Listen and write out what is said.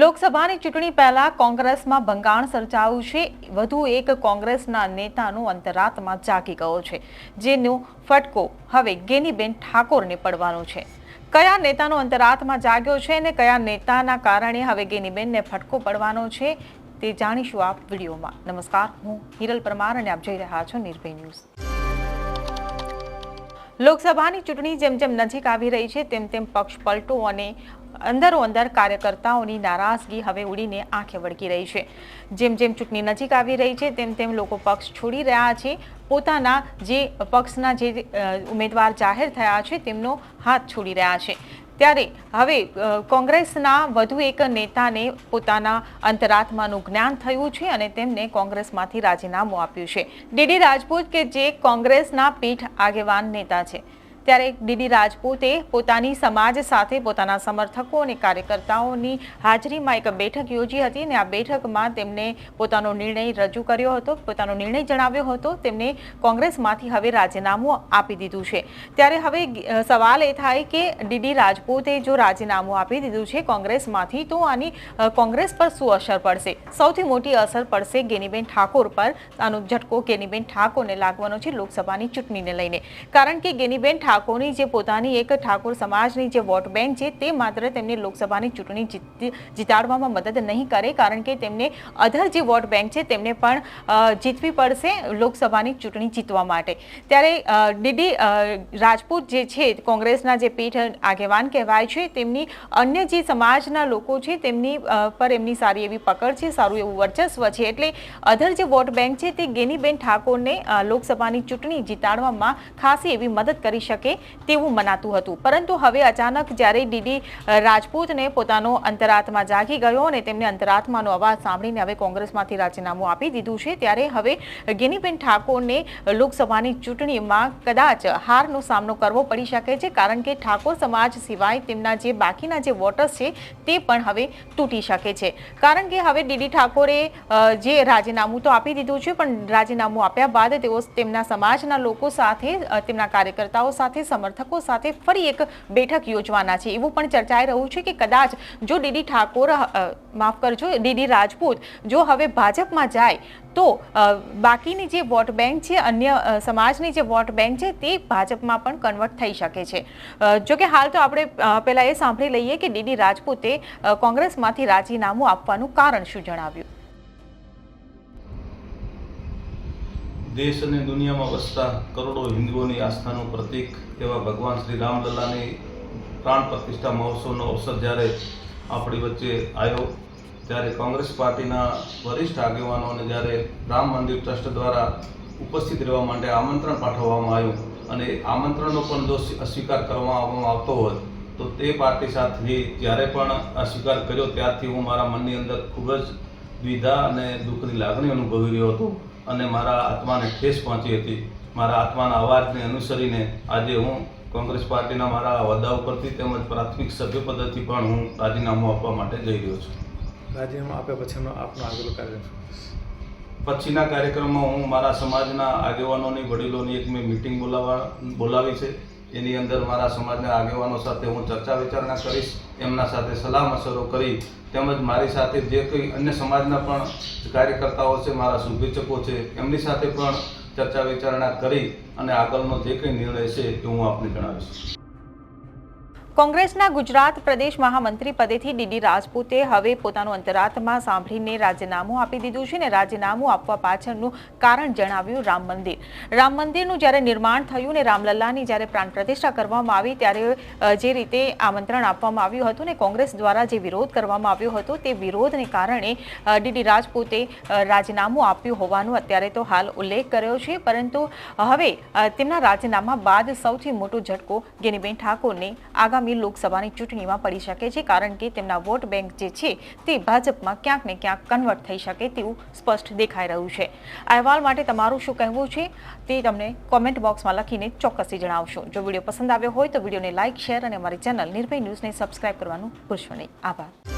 લોકસભાની ચૂંટણી પહેલા કોંગ્રેસમાં ભંગાણ સર્જાયું છે. વધુ એક કોંગ્રેસના નેતાનો અંતરાત્મા જાગી ગયો છે. જેનો ફટકો હવે ગેનીબેન ઠાકોરને પડવાનો છે. કયા નેતાનો અંતરાત્મા જાગ્યો છે અને કયા નેતાના કારણે હવે ગેનીબેનને ફટકો પડવાનો છે તે જાણીશું આપ વિડીયોમાં. નમસ્કાર, હું હિરલ પરમાર અને આપ જોઈ રહ્યા છો નિર્ભય ન્યૂઝ. લોકસભાની ચૂંટણી જેમ જેમ નજીક આવી રહી છે, તેમ તેમ પક્ષ પલટો અને અંદરો અંદર કાર્યકર્તાઓની નારાજગી હવે ઉડીને આંખે વળગી રહી છે. જેમ જેમ ચૂંટણી નજીક આવી રહી છે, તેમ તેમ લોકો પક્ષ છોડી રહ્યા છે. પોતાના જે પક્ષના જે ઉમેદવાર જાહેર થયા છે, તેમનો હાથ છોડી રહ્યા છે. ત્યારે હવે કોંગ્રેસના વધુ એક નેતાને પોતાના અંતરાત્માનું જ્ઞાન થયું છે અને તેમને કોંગ્રેસમાંથી રાજીનામું આપ્યું છે. ડીડી રાજપૂત કે જે કોંગ્રેસના પીઠ આગેવાન નેતા છે? ત્યારે ડીડી રાજપૂતે પોતાની સમાજ સાથે પોતાના સમર્થકો અને કાર્યકર્તાઓની હાજરીમાં એક બેઠક યોજી હતી અને આ બેઠકમાં તેમણે પોતાનો નિર્ણય રજૂ કર્યો હતો, પોતાનો નિર્ણય જણાવ્યો હતો, તેમને કોંગ્રેસમાંથી હવે રાજીનામું આપી દીધું છે. ત્યારે હવે સવાલ એ થાય કે ડીડી રાજપૂતે જો રાજીનામું આપી દીધું છે કોંગ્રેસમાંથી, તો આની કોંગ્રેસ પર શું અસર પડશે? સૌથી મોટી અસર પડશે ગેનીબેન ઠાકોર પર. આનો ઝટકો ગેનીબેન ઠાકોરને લાગવાનો છે લોકસભાની ચૂંટણીને લઈને. કારણ કે ગેનીબેન ઠાકોરની જે પોતાની એક ઠાકોર સમાજની જે વોટ બેંક છે, તે માત્ર તેમને લોકસભાની ચૂંટણી જીત- જીતાડવામાં મદદ નહીં કરે, કારણ કે તેમને અધર જે વોટ બેંક છે, તેમને પણ જીતવી પડશે લોકસભાની ચૂંટણી જીતવા માટે. ત્યારે ડીડી રાજપૂત જે છે, કોંગ્રેસના જે પીઠ આગેવાન કહેવાય છે, તેમની અન્ય જે સમાજના લોકો છે, તેમની પર એમની સારી એવી પકડ છે, સારું એવું વર્ચસ્વ છે, એટલે અધર જે વોટ બેંક છે, તે ગેનીબેન ઠાકોરને લોકસભાની ચૂંટણી જીતાડવામાં ખાસી એવી મદદ કરી શકે તેવું મનાતું હતું. પરંતુ હવે અચાનક જ્યારે ડીડી રાજપૂતને પોતાનો અંતરાત્મા જાગી ગયો અને તેમને અંતરાત્માનો અવાજ સાંભળીને હવે કોંગ્રેસમાંથી રાજીનામું આપી દીધું છે, ત્યારે હવે ગિનીબેન ઠાકોરને લોકસભાની ચૂંટણીમાં કદાચ હારનો સામનો કરવો પડી શકે છે, કારણ કે ઠાકોર સમાજ સિવાય તેમના જે બાકીના જે વોટર્સ છે તે પણ હવે તૂટી શકે છે. કારણ કે હવે ડીડી ઠાકોરે જે રાજીનામું તો આપી દીધું છે, પણ રાજીનામું આપ્યા બાદ તેઓ તેમના સમાજના લોકો સાથે તેમના કાર્યકર્તાઓ સાથે સમર્થકો સાથે ફરી એક બેઠક યોજવાના છે. એવું પણ ચર્ચાઈ રહ્યું છે કે કદાચ જો ડીડી ઠાકોર માફ કરજો ડીડી રાજપૂત જો હવે ભાજપમાં જાય તો બાકીની જે વોટ બેંક છે, અન્ય સમાજની જે વોટ બેંક છે તે ભાજપમાં પણ કન્વર્ટ થઈ શકે છે. જો કે હાલ તો આપણે પહેલાં એ સાંભળી લઈએ કે ડીડી રાજપૂતે કોંગ્રેસમાંથી રાજીનામું આપવાનું કારણ શું જણાવ્યું? દેશ અને દુનિયામાં વસતા કરોડો હિન્દુઓની આસ્થાનું પ્રતીક એવા ભગવાન શ્રી રામલલ્લાની પ્રાણ પ્રતિષ્ઠા મહોત્સવનો અવસર જ્યારે આપણી વચ્ચે આવ્યો, ત્યારે કોંગ્રેસ પાર્ટીના વરિષ્ઠ આગેવાનોને જ્યારે રામ મંદિર ટ્રસ્ટ દ્વારા ઉપસ્થિત રહેવા માટે આમંત્રણ પાઠવવામાં આવ્યું અને આમંત્રણનો પણ જો અસ્વીકાર કરવામાં આવતો હોય, તો તે પાર્ટી સાથે જ્યારે પણ અસ્વીકાર કર્યો, ત્યારથી હું મારા મનની અંદર ખૂબ જ દ્વિધા અને દુઃખની લાગણી અનુભવી રહ્યો હતો. અને મારા આત્માને ઠેસ પહોંચી હતી. મારા આત્માના અવાજને અનુસરીને આજે હું કોંગ્રેસ પાર્ટીના મારા હોદ્દા ઉપરથી તેમજ પ્રાથમિક સભ્ય પદથી પણ હું રાજીનામું આપવા માટે જઈ રહ્યો છું. રાજીનામું આપ્યા પછીનો આપનો આગળ કાર્યક્રમ? પછીના કાર્યક્રમમાં હું મારા સમાજના આગેવાનોની વડીલોની એક મેં મિટિંગ બોલાવવા બોલાવી છે. એની અંદર મારા સમાજના આગેવાનો સાથે હું ચર્ચા વિચારણા કરીશ, એમના સાથે સલાહ મશરો કરી, તેમજ મારી સાથે જે કંઈ અન્ય સમાજના પણ કાર્યકર્તાઓ છે, મારા શુભેચ્છકો છે, એમની સાથે પણ ચર્ચા વિચારણા કરી અને આગળનો જે કંઈ નિર્ણય છે એ હું આપને જણાવીશ. કોંગ્રેસના ગુજરાત પ્રદેશ મહામંત્રી પદેથી ડીડી રાજપૂતે હવે પોતાનું અંતરાત્મા સાંભળીને રાજીનામું આપી દીધું છે ને રાજીનામું આપવા પાછળનું કારણ જણાવ્યું રામ મંદિર. રામ મંદિરનું જ્યારે નિર્માણ થયું ને રામલલ્લાની જ્યારે પ્રાણ પ્રતિષ્ઠા કરવામાં આવી ત્યારે જે રીતે આમંત્રણ આપવામાં આવ્યું હતું ને કોંગ્રેસ દ્વારા જે વિરોધ કરવામાં આવ્યો હતો તે વિરોધને કારણે ડીડી રાજપૂતે રાજીનામું આપ્યું હોવાનું અત્યારે તો હાલ ઉલ્લેખ કર્યો છે. પરંતુ હવે તેમના રાજીનામા બાદ સૌથી મોટો ઝટકો ગેનીબેન ઠાકોરને આગામી લોકસભાની ચૂંટણીમાં પડી શકે છે, કારણ કે તેમના વોટ બેંક જે છે તે ભાજપમાં ક્યાંક ને ક્યાંક કન્વર્ટ થઈ શકે તેવું સ્પષ્ટ દેખાઈ રહ્યું છે. અહેવાલ માટે તમારું શું કહેવું છે તે તમને કોમેન્ટ બોક્સમાં લખીને ચોક્કસથી જણાવશો. જો વીડિયો પસંદ આવ્યો હોય તો વિડીયોને લાઇક શેર અને અમારી ચેનલ નિર્ભય ન્યૂઝને સબસ્ક્રાઇબ કરવાનું ભૂલશો નહીં. આભાર.